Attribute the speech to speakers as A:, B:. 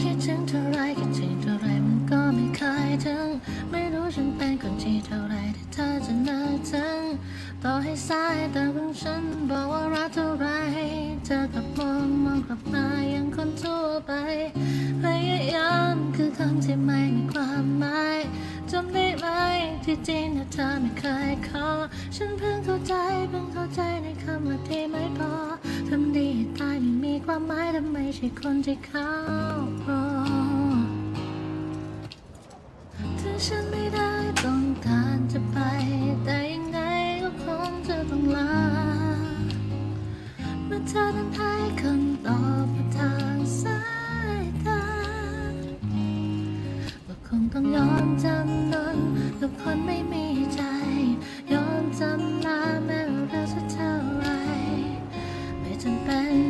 A: คิดถึงเท่าไรคิดถึงเท่าไรมันก็ไม่เคยถึง ไม่รู้ฉันเป็นคนที่เท่าไรแต่เธอจะนึกถึง ต่อให้สายตาของฉันบอกว่ารักเท่าไรเธอกลับมองมองกลับมาอย่างคนทั่วไป พยายามคือคำที่ไม่มีความหมายจำได้ไหมที่จริงเธอไม่เคยขอ ฉันเพิ่งเข้าใจ ความหมายและไม่ใช่คนที่เขารอถ้าฉันไม่ได้ต้องการจะไป แต่ยังไงก็คงจะต้องลาเมื่อเธอทั้งท้ายคำตอบมาทางสายตาก็คงต้องย้อนจำนนกับคนไม่มีใจย้อนจำลาแม้เราจะเท่าไรไม่จำเป็น